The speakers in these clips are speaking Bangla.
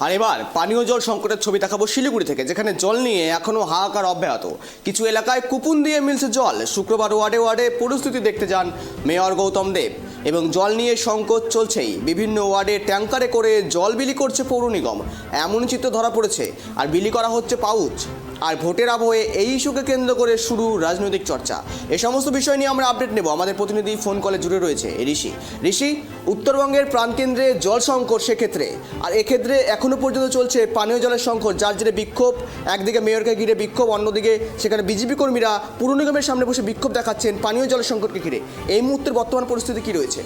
আর এবার পানীয় জল সংকটের ছবি দেখাবো শিলিগুড়ি থেকে, যেখানে জল নিয়ে এখনও হাহাকার অব্যাহত। কিছু এলাকায় কুপুন দিয়ে মিলছে জল। শুক্রবার ওয়ার্ডে ওয়ার্ডে পরিস্থিতি দেখতে যান মেয়র গৌতম দেব। এবং জল নিয়ে সংকট চলছেই। বিভিন্ন ওয়ার্ডে ট্যাঙ্কারে করে জল বিলি করছে পৌর নিগম। এমন চিত্র ধরা পড়েছে। আর বিলি করা হচ্ছে পাউচ। আর ভোটের আবহে এই ইস্যুকে কেন্দ্র করে শুরু রাজনৈতিক চর্চা। এ সমস্ত বিষয় নিয়ে আমরা আপডেট নেব। আমাদের প্রতিনিধি ফোন কলে জুড়ে রয়েছে ঋষি। ঋষি, উত্তরবঙ্গের প্রাণকেন্দ্রে জল সংকট সেক্ষেত্রে। আর এক্ষেত্রে এখনও পর্যন্ত চলছে পানীয় জলের সংকট, যার জেরে বিক্ষোভ। একদিকে মেয়রকে ঘিরে বিক্ষোভ, অন্যদিকে সেখানে বিজেপি কর্মীরা পুর নিগমের সামনে বসে বিক্ষোভ দেখাচ্ছেন পানীয় জলের সংকটকে ঘিরে। এই মুহূর্তের বর্তমান পরিস্থিতি কি রয়েছে?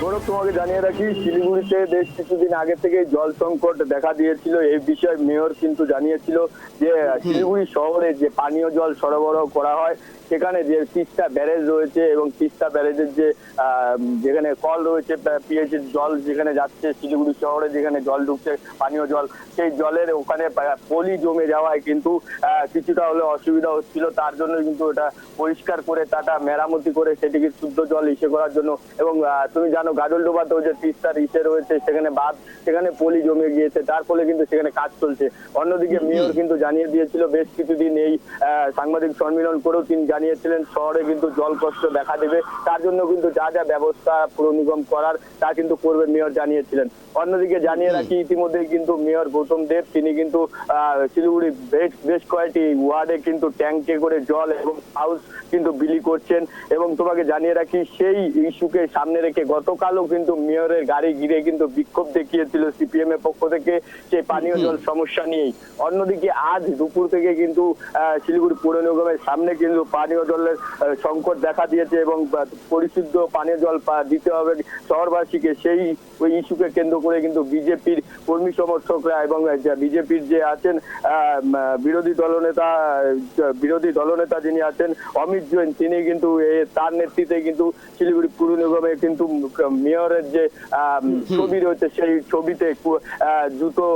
গৌরব তোমাকে জানিয়ে রাখি শিলিগুড়িতে বেশ কিছুদিন আগে থেকে জল সংকট দেখা দিয়েছিল। এই বিষয়ে মেয়র কিন্তু জানিয়েছিল যে শিলিগুড়ি শহরে যে পানীয় জল সরবরাহ করা হয় সেখানে যে তিস্তা ব্যারেজ রয়েছে এবং তিস্তা ব্যারেজের যে যেখানে কল রয়েছে পিএইচ জল যেখানে যাচ্ছে শিলিগুড়ি শহরে যেখানে জল ঢুকছে পানীয় জল সেই জলের ওখানে পলি জমে যাওয়ায় কিন্তু কিছুটা হলে অসুবিধা হচ্ছিল। তার জন্য কিন্তু এটা পরিষ্কার করে তাটা মেরামতি করে সেটিকে শুদ্ধ জল ইসে করার জন্য এবং তুমি জানো গাজলডোবাতেও যে তিস্তার ইসে রয়েছে সেখানে বাদ সেখানে পলি জমে গিয়েছে তার ফলে কিন্তু সেখানে কাজ চলছে। অন্যদিকে মেয়র কিন্তু জানিয়ে দিয়েছিল বেশ কিছুদিন এই সাংবাদিক সম্মেলন করেও তিনি জানিয়েছিলেন শহরে কিন্তু জল কষ্ট দেখা দেবে তার জন্য কিন্তু যা যা ব্যবস্থা পুরো নিগম করার তা কিন্তু করবে মেয়র জানিয়েছিলেন। অন্যদিকে জানিয়ে রাখি ইতিমধ্যেই কিন্তু মেয়র গৌতম দেব তিনি কিন্তু শিলিগুড়ি বেশ বেশ কয়েকটি ওয়ার্ডে কিন্তু ট্যাঙ্কে করে জল এবং হাউস কিন্তু বিলি করছেন। এবং তোমাকে জানিয়ে রাখি সেই ইস্যুকে সামনে রেখে গতকালও কিন্তু মেয়রের গাড়ি ঘিরে কিন্তু বিক্ষোভ দেখিয়েছিল সিপিএম এর পক্ষ থেকে সেই পানীয় জল সমস্যা নিয়েই। অন্যদিকে আজ দুপুর থেকে কিন্তু শিলিগুড়ি পৌর নিগমের সামনে কিন্তু পানীয় জলের সংকট দেখা দিয়েছে এবং পরিশুদ্ধ পানীয় জল দিতে হবে শহরবাসীকে। সেই ওই ইস্যুকে কেন্দ্র করে কিন্তু বিজেপির কর্মী সমর্থকরা এবং বিজেপির যে আছেন বিরোধী দলনেতা বিরোধী দলনেতা যিনি আছেন অমিত জৈন তিনি কিন্তু তার নেতৃত্বে কিন্তু শিলিগুড়ি পুর নিগমে কিন্তু মেয়রের যে ছবি রয়েছে সেই ছবিতে জুতো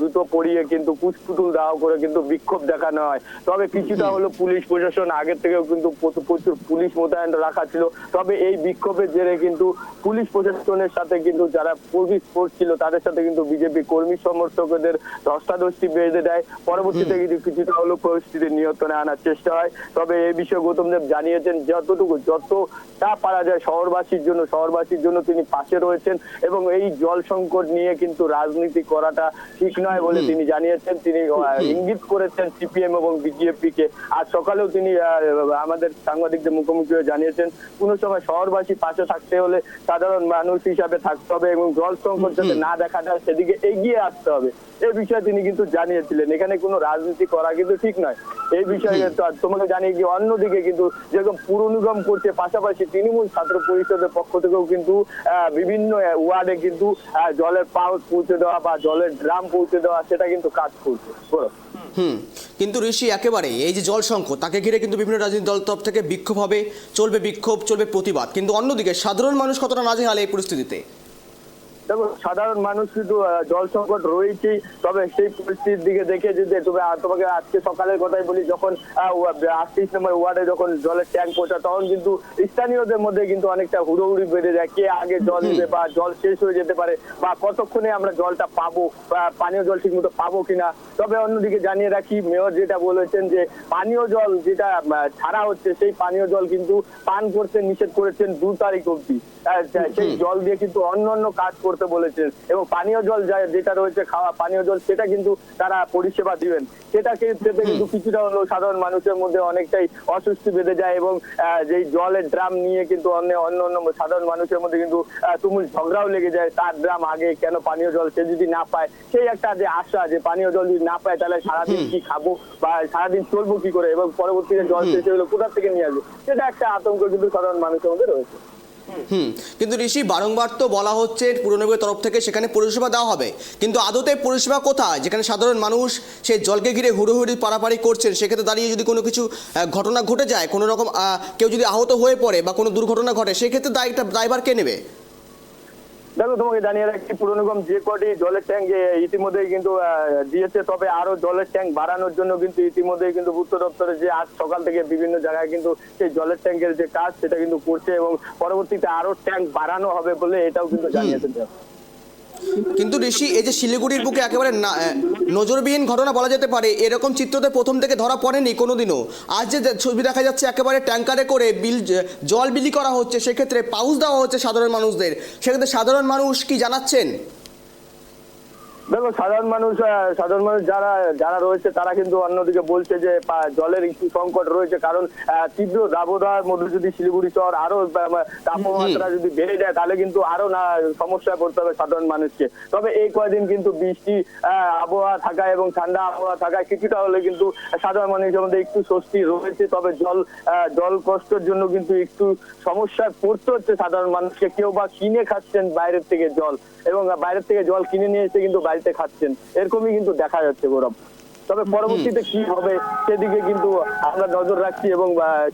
জুতো পরিয়ে কিন্তু কুচপুতুল দাও করে কিন্তু বিক্ষোভ দেখানো হয়। তবে কিছুটা হলো পুলিশ প্রশাসন আগের থেকেও কিন্তু প্রচুর পুলিশ মোতায়েন রাখা ছিল। তবে এই বিক্ষোভের জেরে কিন্তু পুলিশ প্রশাসনের সাথে কিন্তু যারা পুলিশ ছিল তাদের সাথে কিন্তু বিজেপি কর্মী সমর্থকদের ধস্তাধস্তি বেঁধে দেয়। পরবর্তীতে কিন্তু কিছুটা হলো পরিস্থিতি নিয়ন্ত্রণে আনার চেষ্টা হয়। তবে এই বিষয়ে গৌতম দেব জানিয়েছেন যতটুকু যতটা পারা যায় শহরবাসীর জন্য শহরবাসীর জন্য তিনি পাশে রয়েছেন এবং এই জল সংকট নিয়ে কিন্তু রাজনীতি করাটা ঠিক নয় বলে তিনি জানিয়েছেন। তিনি ইঙ্গিত করেছেন সিপিএম এবং বিজেপি কে আজ সকালেও তিনি আমাদের সাংবাদিকদের মুখোমুখি হয়ে জানিয়েছেন কোন সময় শহরবাসী পাশে থাকতে হলে সাধারণ মানুষ হিসাবে থাকতে হবে এবং জল সংকট যাতে না দেখা যায় সেদিকে এগিয়ে আসতে হবে। এই বিষয়ে তিনি কিন্তু জানিয়েছিলেন। এখানে কোনো রাজনীতি করা কিন্তু ঠিক নয়। এই বিষয়ে তোমাকে জানিয়ে গিয়ে অন্যদিকে কিন্তু যেরকম পুর নিগম করছে পাশাপাশি তৃণমূল ছাত্র পরিষদের পক্ষ থেকেও কিন্তু বিভিন্ন ওয়ার্ডে কিন্তু জলের পাউচ পৌঁছে দেওয়া বা জলের ড্রাম পৌঁছে দেওয়া সেটা কিন্তু কাজ করছে। বলো। হুম। কিন্তু ঋষি একেবারে এই যে জল সংকট তাকে ঘিরে কিন্তু বিভিন্ন রাজনৈতিক দল তরফ থেকে বিক্ষোভ হবে। চলবে বিক্ষোভ চলবে প্রতিবাদ। কিন্তু অন্যদিকে সাধারণ মানুষ কতটা নাজেহাল এই পরিস্থিতিতে? দেখো সাধারণ মানুষ কিন্তু জল সংকট রয়েছেই। তবে সেই পরিস্থিতির দিকে দেখে যদি তবে তোমাকে আজকে সকালের কথাই বলি যখন আটত্রিশ নম্বর ওয়ার্ডে যখন জলের ট্যাঙ্ক পৌঁছা তখন কিন্তু স্থানীয়দের মধ্যে কিন্তু অনেকটা হুড়োহুড়ি বেড়ে যায় কে আগে জল নেবে বা জল শেষ হয়ে যেতে পারে বা কতক্ষণে আমরা জলটা পাবো বা পানীয় জল ঠিক মতো পাবো কিনা। তবে অন্যদিকে জানিয়ে রাখি মেয়র যেটা বলেছেন যে পানীয় জল যেটা ছাড়া হচ্ছে সেই পানীয় জল কিন্তু পান করতে নিষেধ করেছেন দু তারিখ অব্দি সেই জল দিয়ে কিন্তু অন্য অন্য কাজ করতে বলেছেন এবং পানীয় জল যেটা রয়েছে খাওয়া পানীয় জল সেটা কিন্তু তারা পরিষেবা দিবেন। সেটা ক্ষেত্রে কিন্তু কিছুটা হলেও সাধারণ মানুষের মধ্যে অনেকটাই অস্বস্তি বেঁধে যায় এবং যেই জলের ড্রাম নিয়ে কিন্তু অন্য অন্য অন্য সাধারণ মানুষের মধ্যে কিন্তু তুমুল ঝগড়াও লেগে যায় তার ড্রাম আগে কেন পানীয় জল সে যদি না পায়? সেই একটা যে আশা যে পানীয় জল যদি না পায় তাহলে সারাদিন কি খাব বা সারাদিন চলবো কি করে? এবং পরবর্তীতে জল শেষ গেলে কোথা থেকে নিয়ে আসব? সেটা একটা আতঙ্ক কিন্তু সাধারণ মানুষের মধ্যে রয়েছে। হুম, কিন্তু ঋষি, বারংবার তো বলা হচ্ছে পুরনগরের তরফ থেকে সেখানে পরিষেবা দেওয়া হবে। কিন্তু আদতে পরিষেবা কোথায়? যেখানে সাধারণ মানুষ সেই জলকে ঘিরে হুড়োহুড়ি পারাপাড়ি করছেন, সেক্ষেত্রে দাঁড়িয়ে যদি কোনো কিছু ঘটনা ঘটে যায়, কোনো রকম কেউ যদি আহত হয়ে পড়ে বা কোনো দুর্ঘটনা ঘটে, সেক্ষেত্রে দায়টা ড্রাইভার কে নেবে? দেখো তোমাকে জানিয়ে রাখছি পুর নিগম যে কটি জলের ট্যাঙ্ক ইতিমধ্যে কিন্তু দিয়েছে তবে আরও জলের ট্যাঙ্ক বাড়ানোর জন্য কিন্তু ইতিমধ্যে কিন্তু পূর্ত দপ্তরে যে আজ সকাল থেকে বিভিন্ন জায়গায় কিন্তু সেই জলের ট্যাঙ্কের যে কাজ সেটা কিন্তু করছে এবং পরবর্তীতে আরও ট্যাঙ্ক বাড়ানো হবে বলে এটাও কিন্তু জানিয়েছেন কিন্তু ঋষি, এই যে শিলিগুড়ির বুকে একেবারে নজরবিহীন ঘটনা বলা যেতে পারে, এরকম চিত্রতে প্রথম থেকে ধরা পড়েনি কোনোদিনও। আজ যে ছবি দেখা যাচ্ছে, একেবারে ট্যাঙ্কারে করে বিল জল বিলি করা হচ্ছে, সেক্ষেত্রে পাউস দেওয়া হচ্ছে সাধারণ মানুষদের। সেক্ষেত্রে সাধারণ মানুষ কি জানাচ্ছেন? দেখো সাধারণ মানুষ সাধারণ মানুষ যারা যারা রয়েছে তারা কিন্তু অন্যদিকে বলছে যে জলের একটু সংকট রয়েছে। কারণ তীব্র দাবদাহের মধ্যে যদি শিলিগুড়ি শহর আরও তাপমাত্রা যদি বেড়ে যায় তাহলে কিন্তু আরও না সমস্যায় পড়তে হবে সাধারণ মানুষকে। তবে এই কয়দিন কিন্তু বৃষ্টি আবহাওয়া থাকায় এবং ঠান্ডা আবহাওয়া থাকায় কিছুটা হলে কিন্তু সাধারণ মানুষের মধ্যে একটু স্বস্তি রয়েছে। তবে জল জল কষ্টের জন্য কিন্তু একটু সমস্যায় পড়তে হচ্ছে সাধারণ মানুষকে। কেউ বা কিনে খাচ্ছেন বাইরের থেকে জল এবং বাইরের থেকে জল কিনে নিয়ে এসে কিন্তু বাড়িতে খাচ্ছেন। এরকমই কিন্তু দেখা যাচ্ছে গৌরব। তবে পরবর্তীতে কি হবে সেদিকে কিন্তু আমরা নজর রাখছি এবং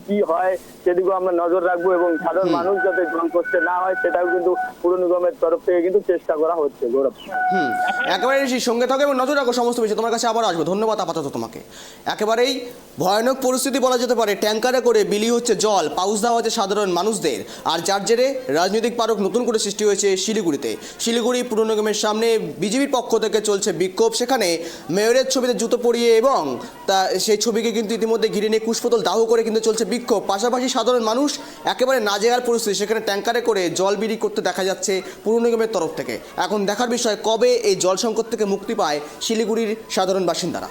কি হয় সেদিকেও আমরা নজর রাখব এবং সাধারণ মানুষ যাতে জল করতে না হয় সেটাও কিন্তু পুর নিগমের তরফ থেকে কিন্তু চেষ্টা করা হচ্ছে গৌরব। হুম একেবারে সঙ্গে থাকো এবং নজর রাখো সমস্ত বিষয়। তোমার কাছে আবার আসব। ধন্যবাদ আপাতত তোমাকে। একেবারেই ভয়ানক পরিস্থিতি বলা যেতে পারে। ট্যাঙ্কারে করে বিলি হচ্ছে জল পাউস দেওয়া হচ্ছে সাধারণ মানুষদের। আর যার জেরে রাজনৈতিক পারক নতুন করে সৃষ্টি হয়েছে শিলিগুড়িতে। শিলিগুড়ি পুর নিগমের সামনে বিজেপির পক্ষ থেকে চলছে বিক্ষোভ। সেখানে মেয়রের ছবিতে জুতো পরিয়ে এবং তা সেই ছবিকে কিন্তু ইতিমধ্যে ঘিরে নিয়ে কুশপতল দাহ করে কিন্তু চলছে বিক্ষোভ। পাশাপাশি সাধারণ মানুষ একেবারে না নাজেহাল পরিস্থিতি, সেখানে ট্যাঙ্কারে করে জল বিলি করতে দেখা যাচ্ছে পুর নিগমের তরফ থেকে। এখন দেখার বিষয়, কবে এই জল সংকট থেকে মুক্তি পায় শিলিগুড়ির সাধারণ বাসিন্দারা?